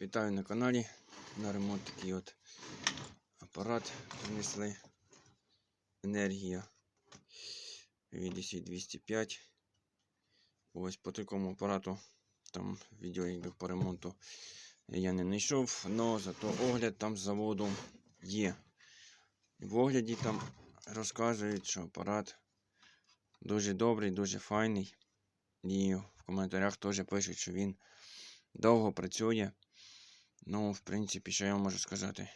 Вітаю на каналі. На ремонт такий от апарат принесли. Енергія від 205. Ось по такому апарату. Там відео якби по ремонту я не знайшов, але зато огляд там з заводу є. В огляді там розказують, що апарат дуже добрий, дуже файний. І в коментарях теж пишуть, що він довго працює. Ну, в принципі, що я можу сказати?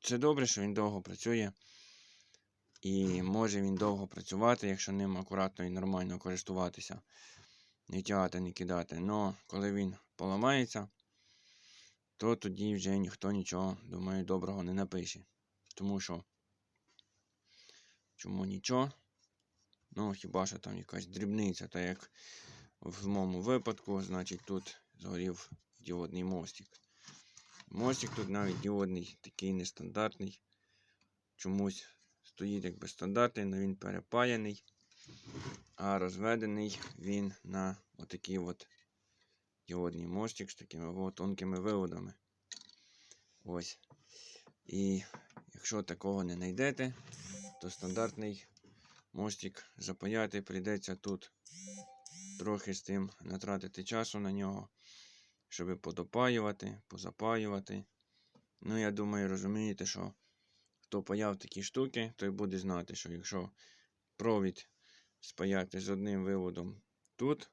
Це добре, що він довго працює. І може він довго працювати, якщо ним акуратно і нормально користуватися. Не тягати, не кидати. Но коли він поламається, то тоді вже ніхто нічого, думаю, доброго не напише. Тому що чому нічого? Ну, хіба що там якась дрібниця, так як в моєму випадку, значить тут згорів діодний мостик. Мостик тут навіть діодний, такий нестандартний. Чомусь стоїть якби стандартний, але він перепаяний. А розведений він на отакий от діодний мостик з такими тонкими виводами. Ось. І якщо такого не знайдете, то стандартний мостик запаяти прийдеться тут. Трохи з тим натратити часу на нього щоб подопаювати, позапаювати. Ну, я думаю, розумієте, що хто паяв такі штуки, той буде знати, що якщо провід спаяти з одним виводом тут,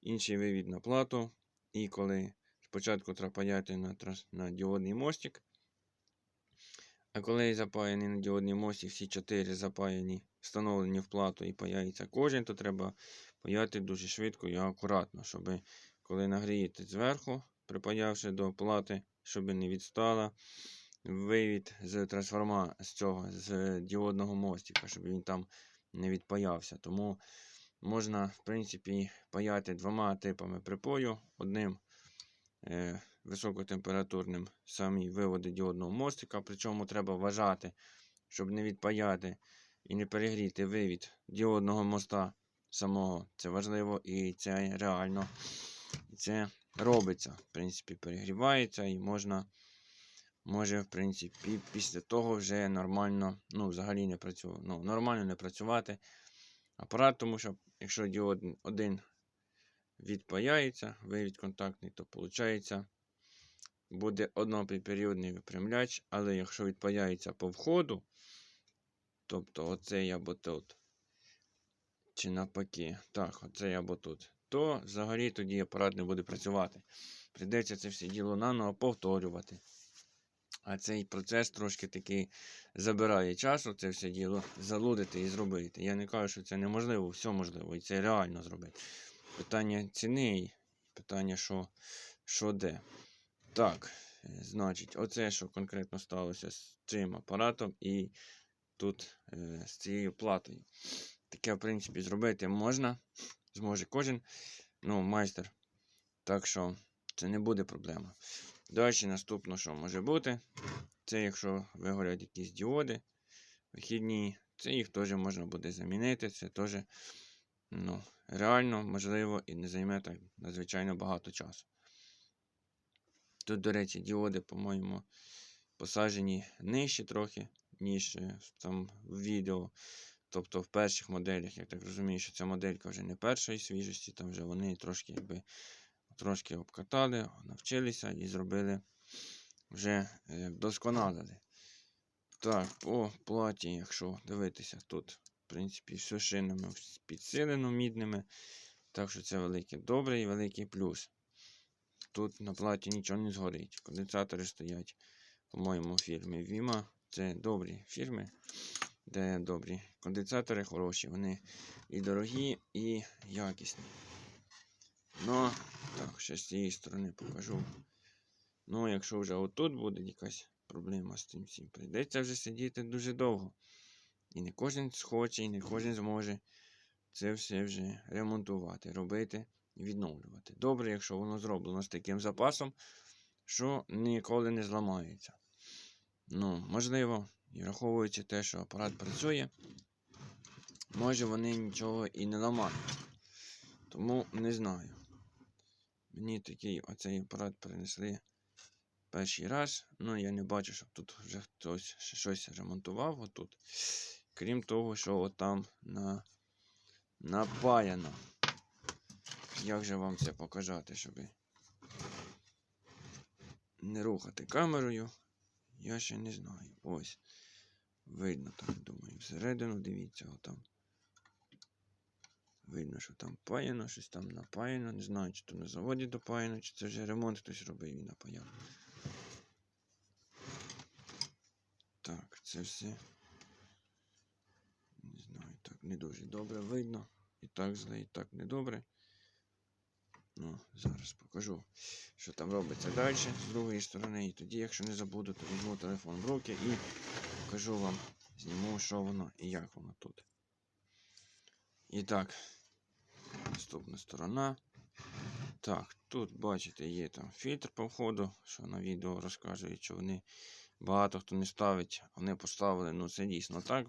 інший вивід на плату, і коли спочатку треба паяти на, на діодний мостик, а коли запаяний на діодний мостик, всі чотири запаяні, встановлені в плату і паяється кожен, то треба паяти дуже швидко і акуратно, щоб коли нагрієте зверху, припаявши до плати, щоб не відстала вивід з трансформа з цього, з діодного мостика, щоб він там не відпаявся. Тому можна, в принципі, паяти двома типами припою. Одним е, високотемпературним самі виводи діодного мостика. Причому треба вважати, щоб не відпаяти і не перегріти вивід діодного моста самого. Це важливо і це реально. І це робиться. В принципі, перегрівається і можна, може, в принципі, після того вже нормально, ну, взагалі не працює. Ну, нормально не працювати апарат, тому що якщо діод один відпаяється, вивід контактний, то виходить, буде одноприперіодний випрямляч, але якщо відпаяється по входу, тобто оцей або тут, чи навпаки, так, оцей або тут, то взагалі тоді апарат не буде працювати. Прийдеться це все діло наново повторювати. А цей процес трошки такий забирає часу, це все діло залудити і зробити. Я не кажу, що це неможливо, все можливо, і це реально зробити. Питання ціни і питання, що, що де. Так, значить, оце, що конкретно сталося з цим апаратом і тут е, з цією платою. Таке, в принципі, зробити можна зможе кожен ну, майстер. Так що це не буде проблема. Далі наступно, що може бути, це якщо вигорять якісь діоди вихідні, це їх теж можна буде замінити. Це теж ну, реально можливо і не займе так надзвичайно багато часу. Тут, до речі, діоди, по-моєму, посаджені нижче трохи, ніж е, там в відео. Тобто в перших моделях, я так розумію, що ця моделька вже не першої свіжості, там вже вони трошки якби, трошки обкатали, навчилися і зробили вже е, вдосконалили. Так, по платі, якщо дивитися, тут, в принципі, все шинами підсилено мідними. Так що це великий добрий і великий плюс. Тут на платі нічого не згорить. Конденсатори стоять, по-моєму, фірмі Vima. Це добрі фірми де добрі конденсатори хороші, вони і дорогі, і якісні. Ну, так, ще з цієї сторони покажу. Ну, якщо вже отут буде якась проблема з цим всім, прийдеться вже сидіти дуже довго. І не кожен схоче, і не кожен зможе це все вже ремонтувати, робити і відновлювати. Добре, якщо воно зроблено з таким запасом, що ніколи не зламається. Ну, можливо, і враховуючи те, що апарат працює, може вони нічого і не ламають. Тому не знаю. Мені такий оцей апарат принесли перший раз. Ну, я не бачу, щоб тут вже хтось щось ремонтував отут. Крім того, що отам на, напаяно. Як же вам це показати, щоб не рухати камерою? Я ще не знаю. Ось. Видно, так думаю. Всередину дивіться, отам. Видно, що там паяно, щось там напаяно. Не знаю, чи то на заводі допаяно, чи це вже ремонт хтось робив і напаяв. Так, це все. Не знаю, так не дуже добре видно. І так зле, і так недобре. Ну, зараз покажу, що там робиться далі з другої сторони. І тоді, якщо не забуду, то візьму телефон в руки і покажу вам, зніму, що воно і як воно тут. І так, наступна сторона. Так, тут, бачите, є там фільтр по входу, що на відео розказують, що вони багато хто не ставить. Вони поставили, ну це дійсно так.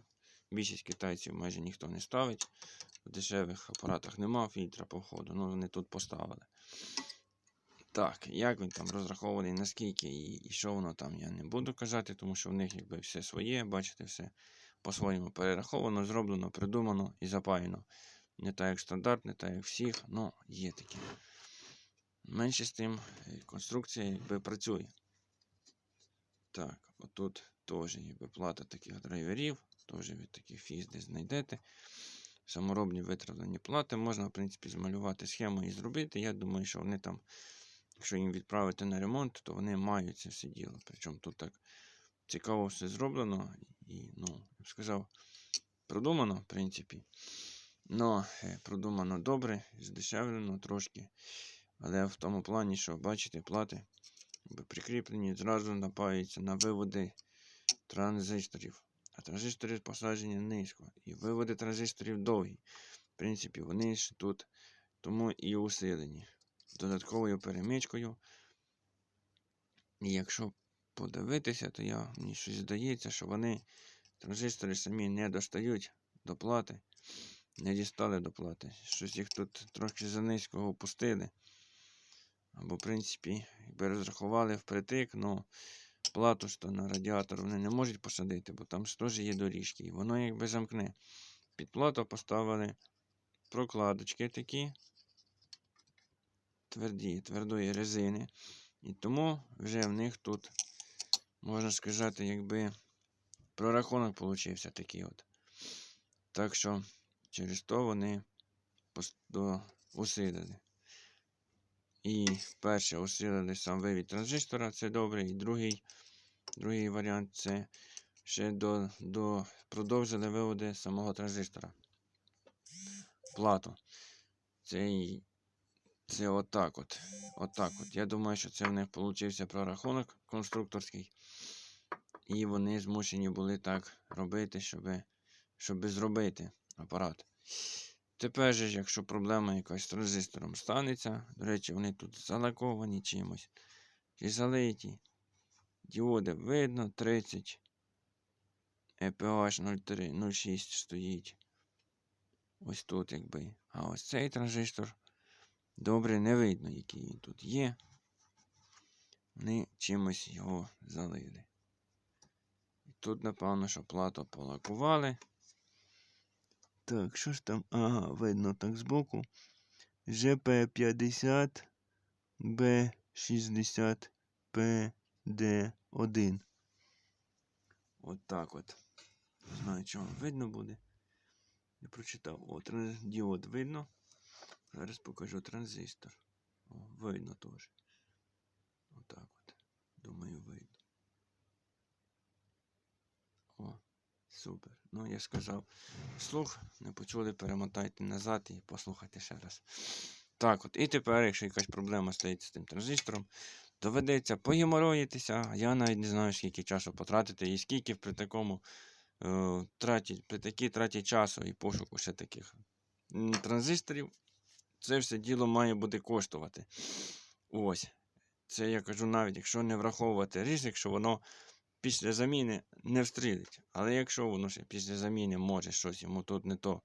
Більшість китайців майже ніхто не ставить. В дешевих апаратах нема фільтра по входу, ну вони тут поставили. Так, як він там розрахований, наскільки і, і що воно там, я не буду казати, тому що в них якби все своє, бачите, все по-своєму перераховано, зроблено, придумано і запаяно. Не так як стандарт, не так як всіх, але є таке. Менше з тим, е, конструкція якби працює. Так, отут теж якби плата таких драйверів, теж ви таких фіз десь знайдете. Саморобні витравлені плати. Можна, в принципі, змалювати схему і зробити. Я думаю, що вони там, якщо їм відправити на ремонт, то вони мають це все діло. Причому тут так цікаво все зроблено і, ну, я б сказав, продумано, в принципі. Ну, продумано добре, здешевлено трошки. Але в тому плані, що бачите, плати прикріплені, зразу напаються на виводи транзисторів. А транзистори посаджені низько. І виводи транзисторів довгі. В принципі, вони ж тут тому і усилені. Додатковою перемичкою. І якщо подивитися, то я, мені щось здається, що вони транзистори самі не достають до плати. Не дістали до плати. Щось їх тут трошки занизько опустили. Або, в принципі, якби розрахували впритик, ну плату ж то на радіатор вони не можуть посадити, бо там ж теж є доріжки. І воно якби замкне. Під плату поставили прокладочки такі тверді, твердої резини. І тому вже в них тут, можна сказати, якби прорахунок получився такий от. Так що через то вони усилили. І перше усилили сам вивід транзистора, це добре. І другий, другий варіант це ще до, до, продовжили виводи самого транзистора. Плату. Це, це отак от. Отак от. Я думаю, що це в них получився прорахунок конструкторський. І вони змушені були так робити, щоб, щоб зробити апарат. Тепер же, якщо проблема якась з транзистором станеться, до речі, вони тут залаковані чимось, чи залиті. Діоди видно 30 EPH 03 06 стоїть. Ось тут, якби. А ось цей транзистор добре не видно, який він тут є. Вони чимось його залили. І тут, напевно, що плату полакували. Так, що ж там? Ага, видно так збоку. ЖП50 Б60 ПД1. От так от. Не знаю, чого видно буде. Я прочитав. О, транз... діод видно. Зараз покажу транзистор. О, видно теж. Отак от. Думаю, видно. О, супер. Ну, я сказав. Слух, не почули, перемотайте назад і послухайте ще раз. Так, от, і тепер, якщо якась проблема стоїть з тим транзистором, доведеться погемороїтися, я навіть не знаю, скільки часу потратити і скільки при такому е, тратять, при такій траті часу і пошуку ще таких транзисторів. Це все діло має буде коштувати. Ось. Це я кажу навіть, якщо не враховувати ризик, що воно після заміни не встрілить. Але якщо воно ще після заміни може щось йому тут не то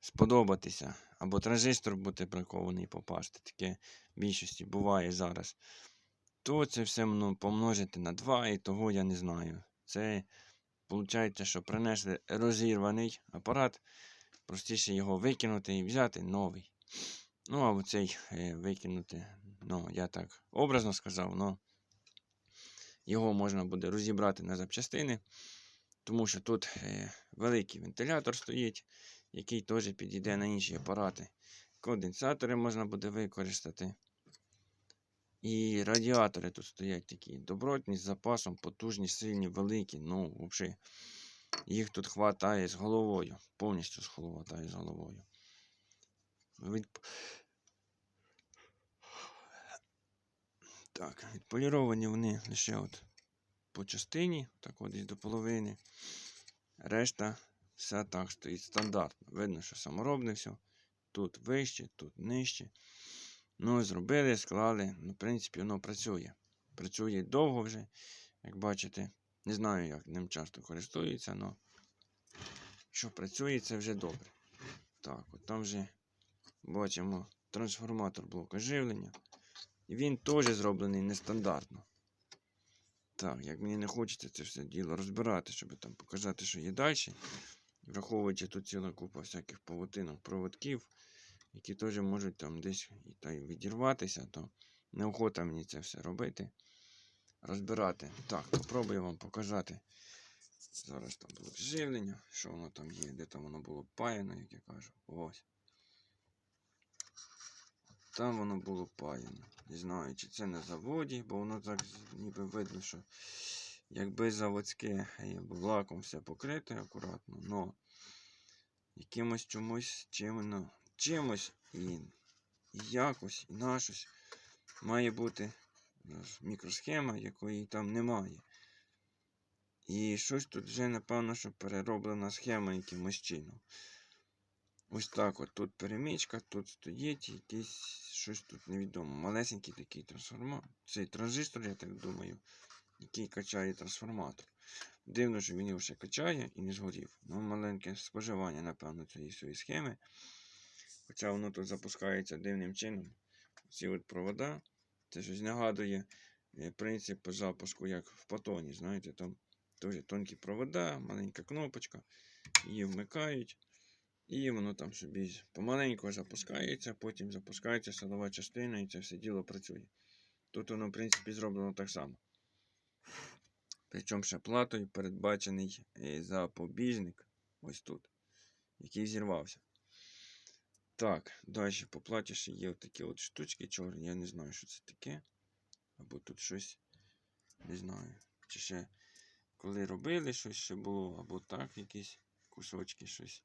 сподобатися, або транзистор бути бракований попасти, таке в більшості буває зараз, то це все ну, помножити на 2, і того я не знаю. Це виходить, що принесли розірваний апарат, простіше його викинути і взяти новий. Ну, а оцей е, викинути, ну, я так образно сказав, ну, його можна буде розібрати на запчастини, тому що тут е, великий вентилятор стоїть, який теж підійде на інші апарати. Конденсатори можна буде використати. І радіатори тут стоять такі добротні, з запасом, потужні, сильні, великі. Ну, взагалі, їх тут хватає з головою. Повністю хватає з головою. Так, відполіровані вони лише от по частині, так от десь до половини. Решта все так стоїть стандартно. Видно, що саморобне все. Тут вище, тут нижче. Ну, зробили, склали. Ну, в принципі, воно працює. Працює довго вже, як бачите. Не знаю, як ним часто користуються, але що працює, це вже добре. Так, от там вже бачимо трансформатор блока живлення. Він теж зроблений нестандартно. Так, як мені не хочеться це все діло розбирати, щоб там показати, що є далі. Враховуючи тут ціла купа всяких павутинок, проводків, які теж можуть там десь та й відірватися, то неохота мені це все робити. Розбирати. Так, попробую вам показати. Зараз там було живлення, що воно там є, де там воно було паяно, як я кажу. Ось. Там воно було паяно. Не знаю, чи це на заводі, бо воно так ніби видно, що якби заводське е, лаком все покрите акуратно, но якимось чомусь чимно, чимось і, якось, і на щось має бути е, мікросхема, якої там немає. І щось тут вже, напевно, що перероблена схема якимось чином. Ось так от тут перемічка, тут стоїть якийсь щось тут невідомо. Малесенький такий трансформатор. Цей транзистор, я так думаю, який качає трансформатор. Дивно, що він його ще качає і не згорів. Ну, маленьке споживання, напевно, цієї своєї схеми. Хоча воно тут запускається дивним чином. Ці от провода. Це щось нагадує е, принцип запуску, як в патоні. Знаєте, там теж тонкі провода, маленька кнопочка. Її вмикають. І воно там собі помаленьку запускається, потім запускається силова частина і це все діло працює. Тут воно, в принципі, зроблено так само. Причому ще платою передбачений е, запобіжник ось тут, який зірвався. Так, далі по платі ще є такі от штучки чорні. Я не знаю, що це таке. Або тут щось не знаю. Чи ще коли робили щось ще було, або так, якісь кусочки щось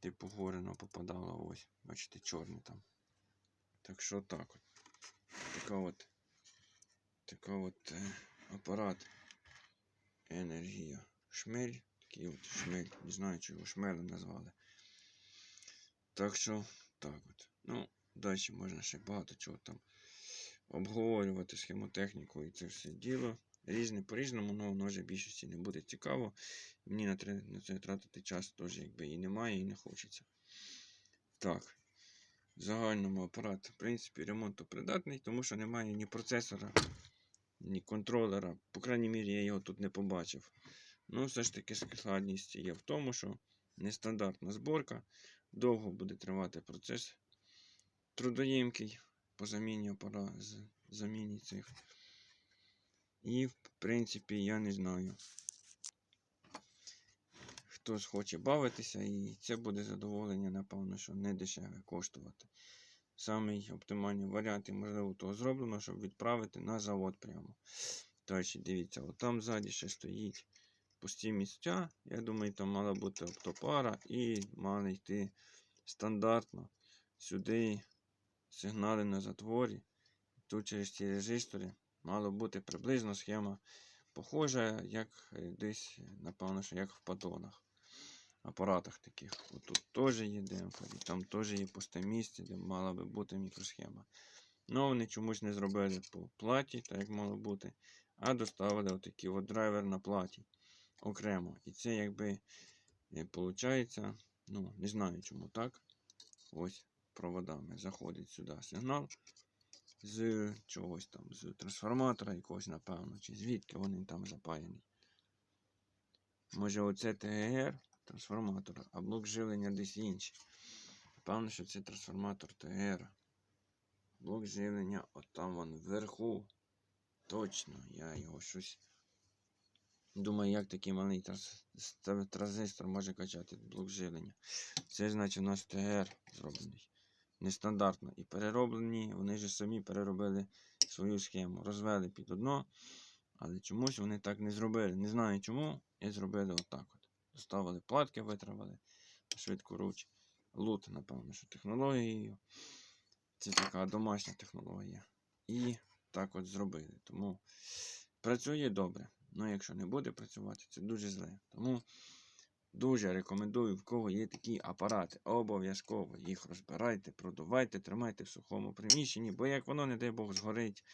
типу горено попадало ось. Бачите, чорне там. Так що так от. Така от така от е, апарат енергія. Шмель. Такий от шмель. Не знаю, чи його шмелем назвали. Так що, так от. Ну, далі можна ще багато чого там обговорювати схемотехніку і це все діло. Різне по-різному, але воно вже більшості не буде цікаво. Мені на, це тратити час теж якби і немає, і не хочеться. Так. В загальному апарат, в принципі, ремонтопридатний, тому що немає ні процесора, ні контролера. По крайній мірі, я його тут не побачив. Ну, все ж таки, складність є в тому, що нестандартна зборка, довго буде тривати процес трудоємкий по заміні апара, заміні цих. І, в принципі, я не знаю. Хтось хоче бавитися, і це буде задоволення, напевно, що не дешеве коштувати. Самий оптимальний варіант, і можливо, того зроблено, щоб відправити на завод прямо. Далі, дивіться, от там ззаді ще стоїть пусті місця. Я думаю, там мала бути оптопара і мали йти стандартно сюди сигнали на затворі. Тут через ці резистори мала бути приблизно схема похожа, як е, десь, напевно, що як в патонах. Апаратах таких. Тут теж є демпфер, і там теж є пусте місце, де мала би бути мікросхема. Ну, вони чомусь не зробили по платі, так як мало бути, а доставили отакий от драйвер на платі окремо. І це якби виходить, ну, не знаю чому так. Ось проводами заходить сюди сигнал. З чогось там, з трансформатора якогось, напевно, чи звідки вони там запаяні. Може оце ТГР трансформатор, а блок живлення десь інший. Певно, що це трансформатор ТГР. Блок живлення отам вон вверху. Точно, я його щось. Думаю, як такий малий транзистор може качати блок живлення. Це значить у нас ТГР зроблений. Нестандартно. І перероблені, вони ж самі переробили свою схему. Розвели під одно, але чомусь вони так не зробили. Не знаю чому, і зробили отак от. Доставили платки, витравили швидко руч. Лут, напевно, що технологією. Це така домашня технологія. І так от зробили. Тому працює добре. Ну, якщо не буде працювати, це дуже зле. Тому дуже рекомендую, в кого є такі апарати. Обов'язково їх розбирайте, продувайте, тримайте в сухому приміщенні, бо як воно, не дай Бог, згорить,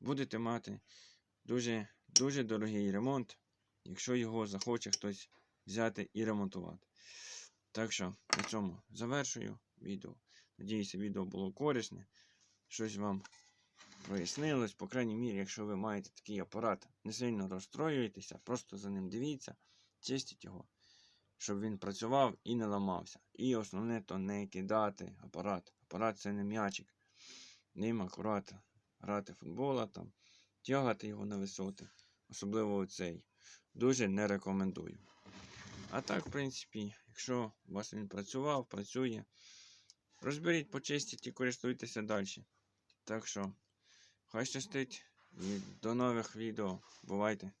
будете мати дуже, дуже дорогий ремонт, якщо його захоче хтось взяти і ремонтувати. Так що на цьому завершую відео. Надіюся, відео було корисне. Щось вам прояснилось. По крайній мірі, якщо ви маєте такий апарат, не сильно розстроюйтеся, просто за ним дивіться, чистіть його, щоб він працював і не ламався. І основне то не кидати апарат. Апарат це не м'ячик. Ним акурат грати футбола, там, тягати його на висоти. Особливо оцей. Дуже не рекомендую. А так, в принципі, якщо у вас він працював, працює, розберіть, почистіть і користуйтеся далі. Так що, хай щастить і до нових відео. Бувайте!